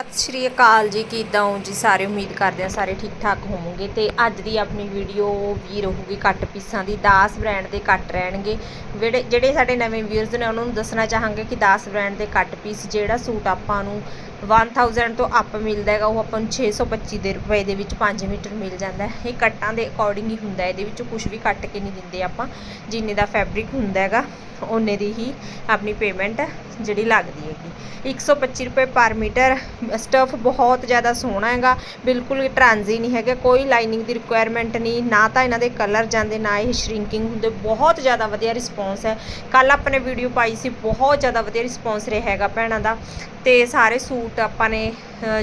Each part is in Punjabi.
ਸਤਿ ਸ਼੍ਰੀ ਅਕਾਲ ਜੀ, ਕਿੱਦਾਂ ਹੋ ਜੀ? ਸਾਰੇ ਉਮੀਦ ਕਰਦੇ ਹਾਂ ਸਾਰੇ ਠੀਕ ਠਾਕ ਹੋਵੋਗੇ ਤੇ ਅੱਜ ਦੀ ਆਪਣੀ ਵੀਡੀਓ ਵੀ ਰਹੂਗੀ ਕੱਟ ਪੀਸਾਂ ਦੀ, ਦਾਸ ਬ੍ਰਾਂਡ ਦੇ ਕੱਟ ਰਹਿਣਗੇ। ਜਿਹੜੇ ਜਿਹੜੇ ਸਾਡੇ ਨਵੇਂ ਵੀਅਰਸ ਨੇ, ਉਹਨਾਂ ਨੂੰ ਦੱਸਣਾ ਚਾਹਾਂਗੇ ਕਿ ਦਾਸ ਬ੍ਰਾਂਡ ਦੇ ਕੱਟ ਪੀਸ ਜਿਹੜਾ ਸੂਟ ਆਪਾਂ ਨੂੰ 1000 ਤੋਂ ਅੱਪ ਮਿਲਦਾ ਹੈਗਾ, ਉਹ ਆਪਾਂ ਨੂੰ 625 ਦੇ ਰੁਪਏ ਦੇ ਵਿੱਚ 5 ਮੀਟਰ ਮਿਲ ਜਾਂਦਾ ਹੈ। ਇਹ ਕੱਟਾਂ ਦੇ ਅਕੋਰਡਿੰਗ ਹੀ ਹੁੰਦਾ ਇਹਦੇ ਵਿੱਚ ਕੁਝ ਵੀ ਕੱਟ ਕੇ ਨਹੀਂ ਦਿੰਦੇ ਆਪਾਂ, ਜਿੰਨੇ ਦਾ ਫੈਬਰਿਕ ਹੁੰਦਾ ਹੈਗਾ, ਉਹਨੇ ਦੀ ਹੀ ਆਪਣੀ ਪੇਮੈਂਟ ਜਿਹੜੀ ਲੱਗਦੀ ਹੈਗੀ। 125 ਰੁਪਏ ਪਰ ਮੀਟਰ ਸਟਫ ਬਹੁਤ ਜ਼ਿਆਦਾ ਸੋਹਣਾ ਹੈਗਾ, ਬਿਲਕੁਲ ਟ੍ਰਾਂਜ਼ੀ ਨਹੀਂ ਹੈਗਾ, ਕੋਈ ਲਾਈਨਿੰਗ ਦੀ ਰਿਕੁਆਇਰਮੈਂਟ ਨਹੀਂ, ਨਾ ਤਾਂ ਇਹਨਾਂ ਦੇ ਕਲਰ ਜਾਂਦੇ, ਨਾ ਇਹ ਸ਼ਰਿੰਕਿੰਗ ਹੁੰਦੇ, ਬਹੁਤ ਜ਼ਿਆਦਾ ਵਧੀਆ ਰਿਸਪੌਂਸ ਹੈ। ਕੱਲ ਆਪਣੇ ਵੀਡੀਓ ਪਾਈ ਸੀ, ਬਹੁਤ ਜ਼ਿਆਦਾ ਵਧੀਆ ਰਿਸਪੌਂਸ ਰਿਹਾ ਹੈਗਾ ਭੈਣਾਂ ਦਾ, ਤੇ ਸਾਰੇ ਸੂਟ ਆਪਾਂ ਨੇ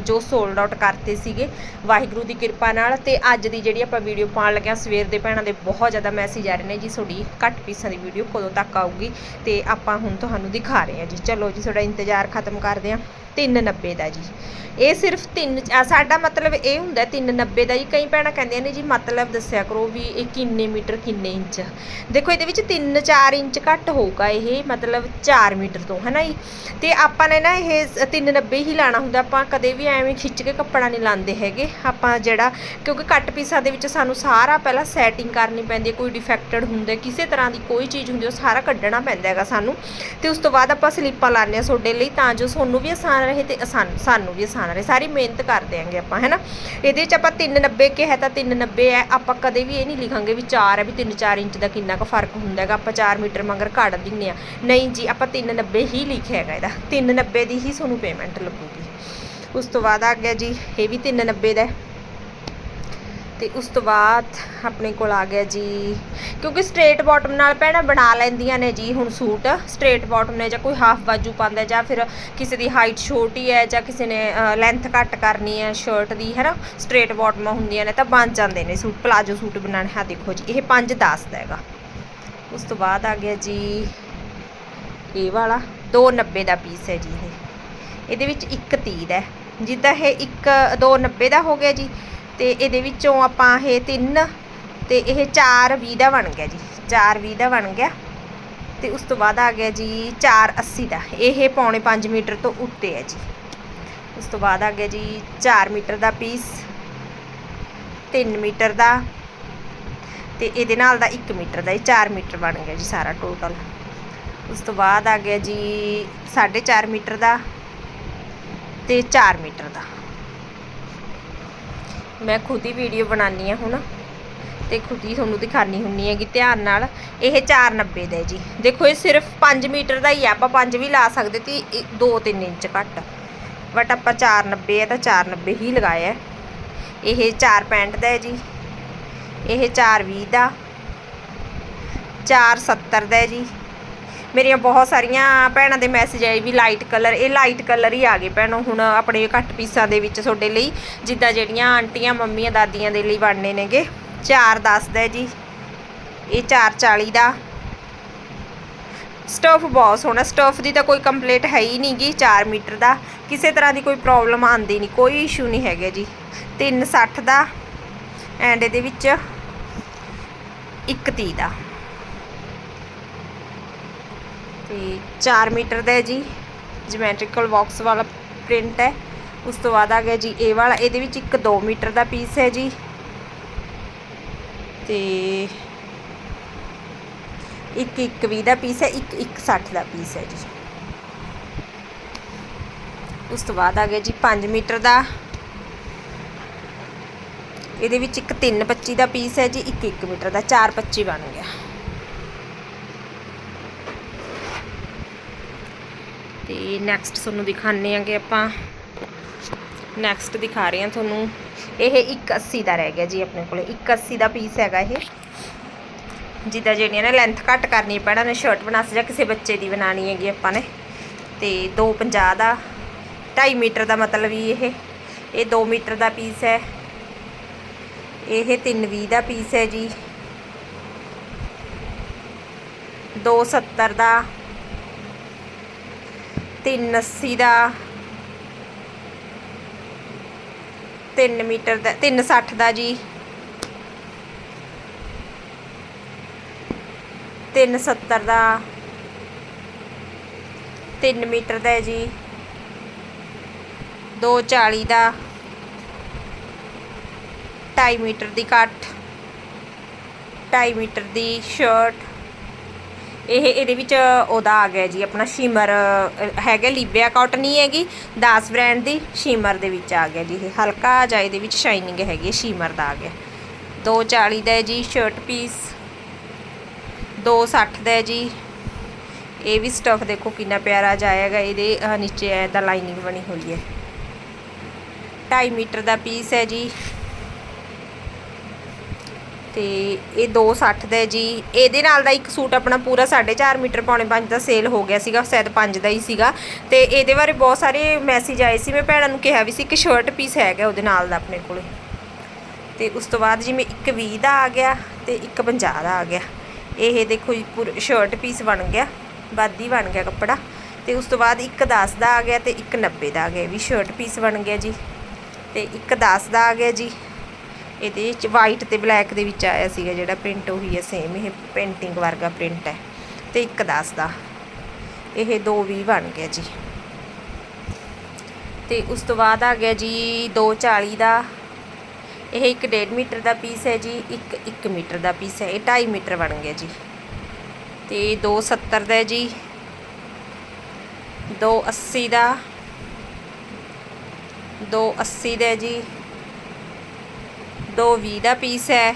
ਜੋ ਸੋਲਡ ਆਊਟ ਕਰਤੇ ਸੀਗੇ, ਵਾਹਿਗੁਰੂ ਦੀ ਕਿਰਪਾ ਨਾਲ ਤੇ ਅੱਜ ਦੀ ਜਿਹੜੀ ਆਪਾਂ ਵੀਡੀਓ ਪਾਉਣ ਲੱਗਿਆ ਸਵੇਰ ਦੇ ਭੈਣਾਂ ਦੇ ਬਹੁਤ ਜ਼ਿਆਦਾ ਮੈਸੇਜ ਆ ਰਹੇ ਨੇ ਜੀ, ਤੁਹਾਡੀ ਘੱਟ ਪੀਸਾਂ ਦੀ ਵੀਡੀਓ ਕਦੋਂ ਤੱਕ ਆਊਗੀ ਤੇ ਆਪਾਂ ਹੁਣ ਤੁਹਾਨੂੰ ਦਿਖਾ ਰਹੇ ਹਾਂ ਜੀ। ਚਲੋ ਜੀ, ਤੁਹਾਡਾ ਇੰਤਜ਼ਾਰ ਖਤਮ ਕਰਦੇ ਹਾਂ। 390 ਦਾ ਜੀ। ਇਹ ਸਿਰਫ 3 ਸਾਡਾ ਮਤਲਬ ਇਹ ਹੁੰਦਾ 390 ਦਾ ਜੀ। ਕਈ ਭੈਣਾਂ ਕਹਿੰਦੀਆਂ ਨੇ ਜੀ, ਮਤਲਬ ਦੱਸਿਆ ਕਰੋ ਵੀ ਇਹ ਕਿੰਨੇ ਮੀਟਰ, ਕਿੰਨੇ ਇੰਚ। ਦੇਖੋ, ਇਹਦੇ ਵਿੱਚ 3-4 ਇੰਚ ਘੱਟ ਹੋਊਗਾ ਇਹ, ਮਤਲਬ 4 ਮੀਟਰ ਤੋਂ ਹੈ ਨਾ ਜੀ? ਤੇ ਆਪਾਂ ਨੇ ਨਾ ਇਹ 390 ਹੀ ਲਾਣਾ ਹੁੰਦਾ, ਆਪਾਂ ਕਦੇ ਵੀ ਐਵੇਂ ਖਿੱਚ ਕੇ ਕੱਪੜਾ ਨਹੀਂ ਲਾਉਂਦੇ ਹੈਗੇ। ਆਪਾਂ ਜਿਹੜਾ, ਕਿਉਂਕਿ ਕੱਟ ਪੀਸਾਂ ਦੇ ਵਿੱਚ ਸਾਨੂੰ ਸਾਰਾ ਪਹਿਲਾਂ ਸੈਟਿੰਗ ਕਰਨੀ ਪੈਂਦੀ ਹੈ, ਕੋਈ ਡਿਫੈਕਟਡ ਹੁੰਦਾ, ਕਿਸੇ ਤਰ੍ਹਾਂ ਦੀ ਕੋਈ ਚੀਜ਼ ਹੁੰਦੀ, ਉਹ ਸਾਰਾ ਕੱਢਣਾ ਪੈਂਦਾ ਹੈਗਾ ਸਾਨੂੰ। ਤੇ ਉਸ ਤੋਂ ਬਾਅਦ ਆਪਾਂ ਸਲੀਪਾਂ ਲਾਉਂਦੇ ਹਾਂ ਤੁਹਾਡੇ ਲਈ, ਤਾਂ ਜੋ ਤੁਹਾਨੂੰ ਵੀ ਆਸਾਨ ਰਹੇ ਤੇ ਆਸਾਨ, ਸਾਨੂੰ ਵੀ ਆਸਾਨ ਰਹੇ। ਸਾਰੀ ਮਿਹਨਤ ਕਰ ਦਿਆਂਗੇ ਆਪਾਂ, ਹੈਨਾ? ਇਹਦੇ ਵਿੱਚ ਆਪਾਂ 390 ਕਿਹਾ ਤਾਂ 390 ਹੈ, ਆਪਾਂ ਕਦੇ ਵੀ ਇਹ ਨਹੀਂ ਲਿਖਾਂਗੇ ਵੀ 4 ਹੈ ਵੀ 3-4 ਇੰਚ ਦਾ ਕਿੰਨਾ ਕੁ ਫ਼ਰਕ ਹੁੰਦਾ ਹੈਗਾ, ਆਪਾਂ 4 ਮੀਟਰ ਮਗਰ ਕੱਢ ਦਿੰਨੇ ਆ ਨਹੀਂ ਜੀ, ਆਪਾਂ 390 ਹੀ ਲਿਖਿਆ ਹੈਗਾ ਇਹਦਾ। 390 ਦੀ ਹੀ ਤੁਹਾਨੂੰ ਪੇਮੈਂਟ ਲੱਗੂਗੀ। ਉਸ ਤੋਂ ਬਾਅਦ ਆ ਗਿਆ ਜੀ, ਇਹ ਵੀ 390 ਦਾ ਹੈ। ਤੇ ਉਸ ਤੋਂ ਬਾਅਦ ਆਪਣੇ ਕੋਲ ਆ ਗਿਆ ਜੀ, ਕਿਉਂਕਿ ਸਟ੍ਰੇਟ ਬਾਟਮ ਨਾਲ ਭੈਣਾਂ ਬਣਾ ਲੈਂਦੀਆਂ ਨੇ ਜੀ ਹੁਣ ਸੂਟ। ਸਟ੍ਰੇਟ ਬਾਟਮ ਨੇ ਜਾਂ ਕੋਈ ਹਾਫ ਬਾਜੂ ਪਾਉਂਦਾ ਜਾਂ ਫਿਰ ਕਿਸੇ ਦੀ ਹਾਈਟ ਛੋਟੀ ਹੈ ਜਾਂ ਕਿਸੇ ਨੇ ਲੈਂਥ ਘੱਟ ਕਰਨੀ ਹੈ ਸ਼ਰਟ ਦੀ ਹੈ ਨਾ ਸਟ੍ਰੇਟ ਬਾਟਮਾਂ ਹੁੰਦੀਆਂ ਨੇ ਤਾਂ ਬਣ ਜਾਂਦੇ ਨੇ ਸੂਟ ਪਲਾਜੋ ਸੂਟ ਬਣਾਉਣੇ। ਹਾਂ ਦੇਖੋ ਜੀ, ਇਹ 5 10 ਦਾ ਹੈਗਾ। ਉਸ ਤੋਂ ਬਾਅਦ ਆ ਗਿਆ ਜੀ, ਇਹ ਵਾਲਾ 290 ਦਾ ਪੀਸ ਹੈ ਜੀ ਇਹ। ਇਹਦੇ ਵਿੱਚ ਇੱਕ 30 ਦਾ ਹੈ। ਜਿੱਦਾਂ ਇਹ ਇੱਕ 290 ਦਾ ਹੋ ਗਿਆ ਜੀ, ਤੇ ਇਹਦੇ ਵਿੱਚੋਂ ਆਪਾਂ ਇਹ 3 ਤੇ ਇਹ 4 20 ਦਾ ਬਣ ਗਿਆ ਜੀ 4 20 ਦਾ ਬਣ ਗਿਆ। ਤੇ ਉਸ ਤੋਂ ਬਾਅਦ ਆ ਗਿਆ ਜੀ 4 80 ਦਾ, ਇਹ ਪੌਣੇ 5 ਮੀਟਰ ਤੋਂ ਉੱਤੇ ਹੈ ਜੀ। ਉਸ ਤੋਂ ਬਾਅਦ ਆ ਗਿਆ ਜੀ 4 ਮੀਟਰ ਦਾ ਪੀਸ 3 ਮੀਟਰ ਦਾ, ਤੇ ਇਹਦੇ ਨਾਲ ਦਾ 1 ਮੀਟਰ ਦਾ ਇਹ 4 ਮੀਟਰ ਬਣ ਗਿਆ ਜੀ ਸਾਰਾ ਟੋਟਲ ਉਸ ਤੋਂ ਬਾਅਦ ਆ ਗਿਆ ਜੀ 4.5 ਮੀਟਰ ਦਾ ਤੇ 4 ਮੀਟਰ ਦਾ। ਮੈਂ ਖੁਦ ਹੀ ਵੀਡੀਓ ਬਣਾਉਣੀ ਆ ਹੁਣ ਤੇ ਖੁਦ ਹੀ ਤੁਹਾਨੂੰ ਦਿਖਾਣੀ ਹੁੰਨੀ ਹੈਗੀ ਧਿਆਨ ਨਾਲ ਇਹ 490 ਦਾ ਜੀ। ਦੇਖੋ ਇਹ ਸਿਰਫ 5 ਮੀਟਰ ਦਾ ਹੀ ਆ ਆਪਾਂ 5 ਵੀ ਲਾ ਸਕਦੇ ਤੇ 2-3 ਇੰਚ ਘੱਟ। ਬਟ ਆਪਾਂ 490 ਹੈ ਤਾਂ 490 ਹੀ ਲਗਾਇਆ ਹੈ। ਇਹ 465 ਦਾ ਹੈ ਜੀ। ਇਹ 420 ਦਾ। 470 ਦਾ ਹੈ ਜੀ। ਮੇਰੀਆਂ ਬਹੁਤ ਸਾਰੀਆਂ ਭੈਣਾਂ ਦੇ ਮੈਸੇਜ ਆਏ ਵੀ ਲਾਈਟ ਕਲਰ ਇਹ ਲਾਈਟ ਕਲਰ ਹੀ ਆ ਗਏ ਭੈਣੋ, ਹੁਣ ਆਪਣੇ ਘੱਟ ਪੀਸਾਂ ਦੇ ਵਿੱਚ ਤੁਹਾਡੇ ਲਈ ਜਿੱਦਾਂ ਜਿਹੜੀਆਂ ਆਂਟੀਆਂ, ਮੰਮੀਆਂ, ਦਾਦੀਆਂ ਦੇ ਲਈ ਬਣਨੇ ਨੇਗੇ। 410 ਦਾ ਜੀ। ਇਹ 440 ਦਾ। ਸਟਫ ਬਹੁਤ ਸੋਹਣਾ ਸਟਫ ਦੀ ਤਾਂ ਕੋਈ ਕੰਪਲੀਟ ਹੈ ਹੀ ਨਹੀਂਗੀ 4 ਮੀਟਰ ਦਾ। ਕਿਸੇ ਤਰ੍ਹਾਂ ਦੀ ਕੋਈ ਪ੍ਰੋਬਲਮ ਆਂਦੀ ਨਹੀਂ, ਕੋਈ ਇਸ਼ੂ ਨਹੀਂ ਹੈਗਾ ਜੀ। 360 ਦਾ ਐਂਡ ਇਹਦੇ ਵਿੱਚ 130 ਦਾ। ਤੇ 4 ਮੀਟਰ ਦਾ ਹੈ ਜੀ ਜਿਓਮੈਟ੍ਰੀਕਲ ਬਾਕਸ ਵਾਲਾ ਪ੍ਰਿੰਟ ਹੈ। ਉਸ ਤੋਂ ਬਾਅਦ ਆ ਗਿਆ ਜੀ, ਇਹ ਵਾਲਾ, ਇਹਦੇ ਵਿੱਚ ਇੱਕ 2 ਮੀਟਰ ਦਾ ਪੀਸ ਹੈ ਜੀ। ਤੇ ਇੱਕ ਇੱਕ 20 ਦਾ ਪੀਸ ਹੈ, ਇੱਕ ਇੱਕ 60 ਦਾ ਪੀਸ ਹੈ ਜੀ। ਉਸ ਤੋਂ ਬਾਅਦ ਆ ਗਿਆ ਜੀ 5 ਮੀਟਰ ਦਾ। ਇਹਦੇ ਵਿੱਚ ਇੱਕ 325 ਦਾ ਪੀਸ ਹੈ ਜੀ, ਇੱਕ 1 ਮੀਟਰ ਦਾ 425 ਬਣ ਗਿਆ। ਤੇ ਨੈਕਸਟ ਤੁਹਾਨੂੰ ਦਿਖਾਣੇ ਆਂਗੇ ਆਪਾਂ ਨੈਕਸਟ ਦਿਖਾ ਰਹੇ ਹਾਂ ਤੁਹਾਨੂੰ। ਇਹ 180 ਦਾ ਰਹਿ ਗਿਆ ਜੀ ਆਪਣੇ ਕੋਲੇ। 180 ਦਾ ਪੀਸ ਹੈਗਾ ਇਹ। ਜਿੱਦਾਂ ਜਿਹੜੀਆਂ ਨੇ ਲੈਂਥ ਘੱਟ ਕਰਨੀ ਪੈਣਾ ਨੇ ਸ਼ਰਟ ਬਣਾ ਜਾਂ ਕਿਸੇ ਬੱਚੇ ਦੀ ਬਣਾਣੀ ਹੈਗੀ ਆਪਾਂ ਨੇ। ਤੇ 250 ਦਾ 2.5 ਮੀਟਰ ਦਾ ਮਤਲਬ ਹੀ ਇਹ। ਇਹ 2 ਮੀਟਰ ਦਾ ਪੀਸ ਹੈ। ਇਹ 320 ਦਾ ਪੀਸ ਹੈ ਜੀ। 270 ਦਾ 380 ਦਾ 3 ਮੀਟਰ ਦਾ 360 ਦਾ ਜੀ। 370 ਦਾ 3 ਮੀਟਰ ਦਾ ਹੈ ਜੀ। 240 ਦਾ 2.5 ਮੀਟਰ ਦੀ ਕੱਟ 2.5 ਮੀਟਰ ਦੀ ਸ਼ਰਟ। ਇਹ ਇਹਦੇ ਵਿੱਚ ਉਹਦਾ ਆ ਗਿਆ ਜੀ ਆਪਣਾ ਸ਼ਿਮਰ ਹੈਗਾ ਲੀਬਿਆ ਕਾਟਨ ਹੀ ਹੈਗੀ 10 ਬ੍ਰਾਂਡ ਦੀ ਸ਼ਿਮਰ ਦੇ ਵਿੱਚ ਆ ਗਿਆ ਜੀ ਇਹ। ਹਲਕਾ ਜਿਹਾ ਇਹਦੇ ਵਿੱਚ ਸ਼ਾਈਨਿੰਗ ਹੈਗੀ ਹੈ, ਸ਼ਿਮਰ ਦਾ ਆ ਗਿਆ। 240 ਦਾ ਹੈ ਜੀ ਸ਼ਰਟ ਪੀਸ 260 ਦਾ ਹੈ ਜੀ। ਇਹ ਵੀ ਸਟਫ ਦੇਖੋ ਕਿੰਨਾ ਪਿਆਰਾ ਜਾਏਗਾ ਇਹਦੇ ਅਹ, ਨੀਚੇ ਐਦਾ ਲਾਈਨਿੰਗ ਬਣੀ ਹੋਈ ਹੈ। 2.5 ਮੀਟਰ ਦਾ ਪੀਸ ਹੈ ਜੀ। ਤੇ ਇਹ 260 ਦਾ ਜੀ। ਇਹਦੇ ਨਾਲ ਦਾ ਇੱਕ ਸੂਟ ਆਪਣਾ ਪੂਰਾ 4.5 ਮੀਟਰ ਪੌਣੇ 5 ਦਾ ਸੇਲ ਹੋ ਗਿਆ ਸੀਗਾ, ਸ਼ਾਇਦ 5 ਦਾ ਹੀ ਸੀਗਾ। ਤੇ ਇਹਦੇ ਬਾਰੇ ਬਹੁਤ ਸਾਰੇ ਮੈਸੇਜ ਆਏ ਸੀ। ਮੈਂ ਭੈਣਾਂ ਨੂੰ ਕਿਹਾ ਵੀ ਸੀ ਕਿ ਸ਼ਰਟ ਪੀਸ ਹੈਗਾ ਉਹਦੇ ਨਾਲ ਦਾ ਆਪਣੇ ਕੋਲੇ। ਤੇ ਉਸ ਤੋਂ ਬਾਅਦ ਜਿਵੇਂ ਇੱਕ 20 ਦਾ ਆ ਗਿਆ ਤੇ ਇੱਕ 50 ਦਾ ਆ ਗਿਆ। ਇਹ ਦੇਖੋ ਜੀ, ਪੂਰਾ ਸ਼ਰਟ ਪੀਸ ਬਣ ਗਿਆ, ਬਾਦੀ ਬਣ ਗਿਆ ਕੱਪੜਾ। ਤੇ ਉਸ ਤੋਂ ਬਾਅਦ ਇੱਕ 10 ਦਾ ਆ ਗਿਆ ਤੇ ਇੱਕ 90 ਦਾ ਆ ਗਿਆ। ਵੀ ਸ਼ਰਟ ਪੀਸ ਬਣ ਗਿਆ ਜੀ। ਤੇ ਇੱਕ 10 ਦਾ ਆ ਗਿਆ ਜੀ। ਇਹਦੇ ਵਿੱਚ ਵਾਈਟ ਤੇ ਬਲੈਕ ਦੇ ਵਿੱਚ ਆਇਆ ਸੀਗਾ ਜਿਹੜਾ ਪ੍ਰਿੰਟ ਉਹੀ ਹੈ ਸੇਮ ਇਹ ਪੇਂਟਿੰਗ ਵਰਗਾ ਪ੍ਰਿੰਟ ਹੈ ਤੇ ਇੱਕ 10 ਦਾ। ਇਹ 220 ਬਣ ਗਿਆ ਜੀ। ਤੇ ਉਸ ਤੋਂ ਬਾਅਦ ਆ ਗਿਆ ਜੀ 240 ਦਾ। ਇਹ ਇੱਕ 1.5 ਮੀਟਰ ਦਾ ਪੀਸ ਹੈ ਜੀ, ਇੱਕ 1 ਮੀਟਰ ਦਾ ਪੀਸ ਹੈ, ਇਹ 2.5 ਮੀਟਰ ਬਣ ਗਿਆ ਜੀ। ਤੇ 270 ਦਾ ਹੈ ਜੀ। 280 ਦਾ। 280 ਦਾ ਜੀ। ਦੋ 220 ਦਾ ਪੀਸ ਹੈ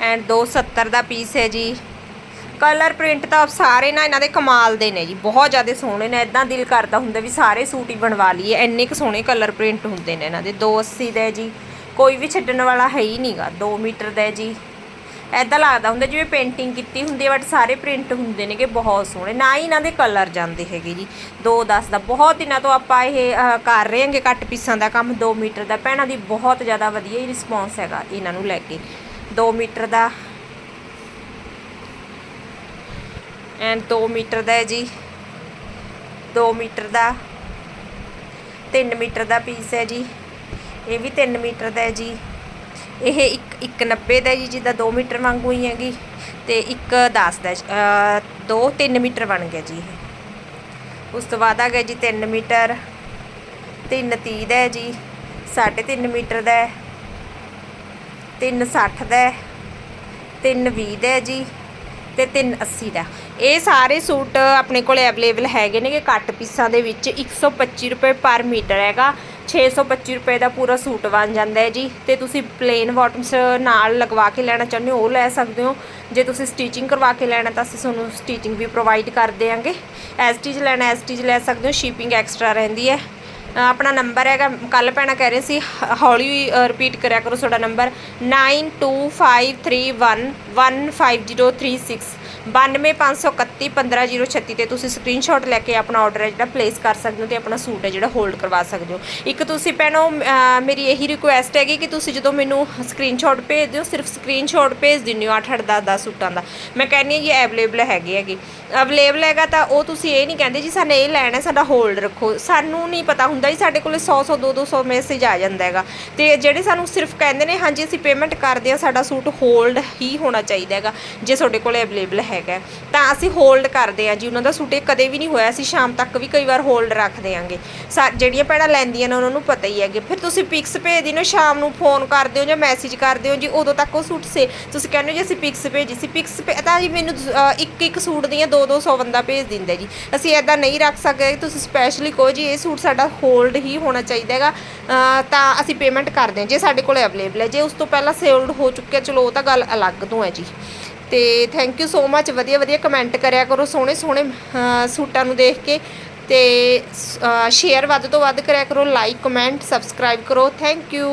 ਐਂਡ 270 ਦਾ ਪੀਸ ਹੈ ਜੀ। ਕਲਰ ਪ੍ਰਿੰਟ ਤਾਂ ਸਾਰੇ ਨਾ ਇਹਨਾਂ ਦੇ ਕਮਾਲ ਦੇ ਨੇ ਜੀ। ਬਹੁਤ ਜ਼ਿਆਦਾ ਸੋਹਣੇ ਨੇ। ਇਦਾਂ ਦਿਲ ਕਰਦਾ ਹੁੰਦਾ ਵੀ ਸਾਰੇ ਸੂਟ ਹੀ ਬਣਵਾ ਲਈਏ। ਇੰਨੇ ਕੁ ਸੋਹਣੇ ਕਲਰ ਪ੍ਰਿੰਟ ਹੁੰਦੇ ਨੇ ਇਹਨਾਂ ਦੇ। 280 ਦਾ ਜੀ। ਕੋਈ ਵੀ ਛੱਡਣ ਵਾਲਾ ਹੈ ਹੀ ਨਹੀਂਗਾ 2 ਮੀਟਰ ਦਾ ਜੀ। ਐਦਾਂ ਲੱਗਦਾ ਹੁੰਦਾ ਜਿਵੇਂ ਪੇਂਟਿੰਗ ਕੀਤੀ ਹੁੰਦੀ ਹੈ ਬਟ ਸਾਰੇ ਪ੍ਰਿੰਟ ਹੁੰਦੇ ਨੇਗੇ, ਬਹੁਤ ਸੋਹਣੇ। ਨਾ ਹੀ ਇਹਨਾਂ ਦੇ ਕਲਰ ਜਾਂਦੇ ਹੈਗੇ ਜੀ। 210 ਦਾ, ਬਹੁਤ ਦਿਨਾਂ ਤੋਂ ਆਪਾਂ ਇਹ ਕਰ ਰਹੇ ਹਾਂਗੇ ਕੱਟ ਪੀਸਾਂ ਦਾ ਕੰਮ 2 ਮੀਟਰ ਦਾ। ਭੈਣਾਂ ਦੀ ਬਹੁਤ ਜ਼ਿਆਦਾ ਵਧੀਆ ਹੀ ਰਿਸਪੌਂਸ ਹੈਗਾ ਇਹਨਾਂ ਨੂੰ ਲੈ ਕੇ। 2 ਮੀਟਰ ਦਾ। ਐਂਡ 2 ਮੀਟਰ ਦਾ ਹੈ ਜੀ। 2 ਮੀਟਰ ਦਾ। 3 ਮੀਟਰ ਦਾ ਪੀਸ ਹੈ ਜੀ। ਇਹ ਵੀ 3 ਮੀਟਰ ਦਾ ਹੈ ਜੀ। ਇਹ ਇੱਕ ਇੱਕ 90 ਦਾ ਜੀ ਜਿੱਦਾਂ 2 ਮੀਟਰ ਵਾਂਗੂ ਹੀ ਹੈਗੀ ਤੇ ਇੱਕ 10 ਦਾ 2 3 ਮੀਟਰ ਬਣ ਗਿਆ ਜੀ ਇਹ। ਉਸ ਤੋਂ ਬਾਅਦ ਆ ਗਿਆ ਜੀ 3 ਮੀਟਰ। 3 30 ਦਾ ਹੈ ਜੀ 3.5 ਮੀਟਰ ਦਾ ਹੈ। 3 60 ਦਾ ਹੈ। 3 20 ਦਾ ਹੈ ਜੀ ਤੇ 380 ਦਾ। ਇਹ ਸਾਰੇ ਸੂਟ ਆਪਣੇ ਕੋਲੇ ਅਵੇਲੇਬਲ ਹੈਗੇ ਨੇ ਕਿ ਕੱਟ ਪੀਸਾਂ ਦੇ ਵਿੱਚ। 125 ਰੁਪਏ ਪਰ ਮੀਟਰ ਹੈਗਾ। 625 ਰੁਪਏ ਦਾ ਪੂਰਾ ਸੂਟ ਬਣ ਜਾਂਦਾ ਹੈ ਜੀ। ਤੇ ਤੁਸੀਂ ਪਲੇਨ ਬਾਟਮਸ ਨਾਲ ਲਗਵਾ ਕੇ ਲੈਣਾ ਚਾਹੁੰਦੇ ਹੋ, ਉਹ ਲੈ ਸਕਦੇ ਹੋ। ਜੇ ਤੁਸੀਂ ਸਟਿਚਿੰਗ ਕਰਵਾ ਕੇ ਲੈਣਾ ਤਾਂ ਅਸੀਂ ਤੁਹਾਨੂੰ ਸਟਿਚਿੰਗ ਵੀ ਪ੍ਰੋਵਾਈਡ ਕਰ ਦੇਵਾਂਗੇ ਐਸ ਸਟਿਚ ਲੈਣਾ ਐਸ ਸਟਿਚ ਲੈ ਸਕਦੇ ਹੋ ਸ਼ਿਪਿੰਗ ਐਕਸਟਰਾ ਰਹਿੰਦੀ ਹੈ। ਆਪਣਾ ਨੰਬਰ ਹੈਗਾ ਕੱਲ ਭੈਣਾਂ ਕਹਿ ਰਹੇ ਸੀ ਹੌਲੀ ਰਿਪੀਟ ਕਰਿਆ ਕਰੋ ਤੁਹਾਡਾ ਨੰਬਰ 9253115036 92531 ਤੇ ਤੁਸੀਂ ਸਕਰੀਨਸ਼ਾਟ ਲੈ ਕੇ ਆਪਣਾ ਆਰਡਰ ਹੈ ਜਿਹੜਾ ਪਲੇਸ ਕਰ ਸਕਦੇ ਹੋ ਤੇ ਆਪਣਾ ਸੂਟ ਹੈ ਜਿਹੜਾ ਹੋਲਡ ਕਰਵਾ ਸਕਦੇ ਹੋ। ਇੱਕ ਤੁਸੀਂ ਭੈਣੋ ਮੇਰੀ ਇਹੀ ਰਿਕੁਐਸਟ ਹੈਗੀ ਕਿ ਤੁਸੀਂ ਜਦੋਂ ਮੈਨੂੰ ਸਕਰੀਨਸ਼ਾਟ ਭੇਜ ਦਿਓ, ਸਿਰਫ ਸਕਰੀਨਸ਼ਾਟ ਭੇਜ ਦਿੰਦੇ ਹੋ 8 8 10 10 ਸੂਟਾਂ ਦਾ। ਮੈਂ ਕਹਿੰਦੀ ਹਾਂ ਜੀ ਅਵੇਲੇਬਲ ਹੈਗੇ ਹੈਗੇ। ਅਵੇਲੇਬਲ ਹੈਗਾ ਤਾਂ ਉਹ ਤੁਸੀਂ ਇਹ ਨਹੀਂ ਕਹਿੰਦੇ ਜੀ, ਸਾਨੂੰ ਇਹ ਲੈਣਾ, ਸਾਡਾ ਹੋਲਡ ਰੱਖੋ। ਸਾਨੂੰ ਨਹੀਂ ਪਤਾ ਹੁੰਦਾ ਜੀ, ਸਾਡੇ ਕੋਲੇ 100 100 2 200 ਮੈਸੇਜ ਆ ਜਾਂਦਾ ਹੈਗਾ। ਤੇ ਜਿਹੜੇ ਸਾਨੂੰ ਸਿਰਫ ਕਹਿੰਦੇ ਨੇ, ਹਾਂਜੀ, ਅਸੀਂ ਪੇਮੈਂਟ ਕਰਦੇ ਹਾਂ, ਸਾਡਾ ਸੂਟ ਹੋਲਡ ਹੀ ਹੋਣਾ ਚਾਹੀਦਾ ਹੈਗਾ, ਜੇ ਤੁਹਾਡੇ ਕੋਲੇ ਅਵੇਲੇਬਲ ਹੈ ਹੈਗਾ। ਤਾਂ ਅਸੀਂ ਹੋਲਡ ਕਰਦੇ ਹਾਂ ਜੀ। ਉਹਨਾਂ ਦਾ ਸੂਟ ਇਹ ਕਦੇ ਵੀ ਨਹੀਂ ਹੋਇਆ। ਅਸੀਂ ਸ਼ਾਮ ਤੱਕ ਵੀ ਕਈ ਵਾਰ ਹੋਲਡ ਰੱਖਦੇ ਆਂਗੇ ਸਾ ਜਿਹੜੀਆਂ ਭੈਣਾਂ ਲੈਂਦੀਆਂ ਨੇ, ਉਹਨਾਂ ਨੂੰ ਪਤਾ ਹੀ ਹੈਗੇ। ਫਿਰ ਤੁਸੀਂ ਪਿਕਸ ਭੇਜ ਦਿਓ, ਸ਼ਾਮ ਨੂੰ ਫੋਨ ਕਰਦੇ ਹੋ ਜਾਂ ਮੈਸੇਜ ਕਰਦੇ ਹੋ ਜੀ, ਉਦੋਂ ਤੱਕ ਉਹ ਸੂਟ ਸੇ ਤੁਸੀਂ ਕਹਿੰਦੇ ਹੋ ਜੀ, ਅਸੀਂ ਪਿਕਸ ਭੇਜੀ ਸੀ। ਪਿਕਸ ਤਾਂ ਜੀ ਮੈਨੂੰ ਇੱਕ ਇੱਕ ਸੂਟ ਦੀਆਂ 2 200 ਬੰਦਾ ਭੇਜ ਦਿੰਦਾ ਜੀ। ਅਸੀਂ ਐਦਾਂ ਨਹੀਂ ਰੱਖ ਸਕਦੇ ਤੁਸੀਂ ਸਪੈਸ਼ਲੀ ਕਹੋ ਜੀ, ਇਹ ਸੂਟ ਸਾਡਾ ਹੋਲਡ ਹੀ ਹੋਣਾ ਚਾਹੀਦਾ ਹੈਗਾ। ਤਾਂ ਅਸੀਂ ਪੇਮੈਂਟ ਕਰਦੇ ਹਾਂ। ਜੇ ਸਾਡੇ ਕੋਲ ਅਵੇਲੇਬਲ ਹੈ। ਜੇ ਉਸ ਤੋਂ ਪਹਿਲਾਂ ਸੇਲਡ ਹੋ ਚੁੱਕਿਆ, ਚਲੋ ਉਹ ਤਾਂ ਗੱਲ ਅਲੱਗ ਤੋਂ ਹੈ ਜੀ। ਤੇ ਥੈਂਕ ਯੂ ਸੋ ਮੱਚ ਵਧੀਆ ਵਧੀਆ ਕਮੈਂਟ ਕਰਿਆ ਕਰੋ, ਸੋਹਣੇ ਸੋਹਣੇ ਸੂਟਾਂ ਨੂੰ ਦੇਖ ਕੇ। ਤੇ ਸ਼ੇਅਰ ਵੱਧ ਤੋਂ ਵੱਧ ਕਰਿਆ ਕਰੋ ਲਾਈਕ ਕਮੈਂਟ ਸਬਸਕ੍ਰਾਈਬ ਕਰੋ। Thank you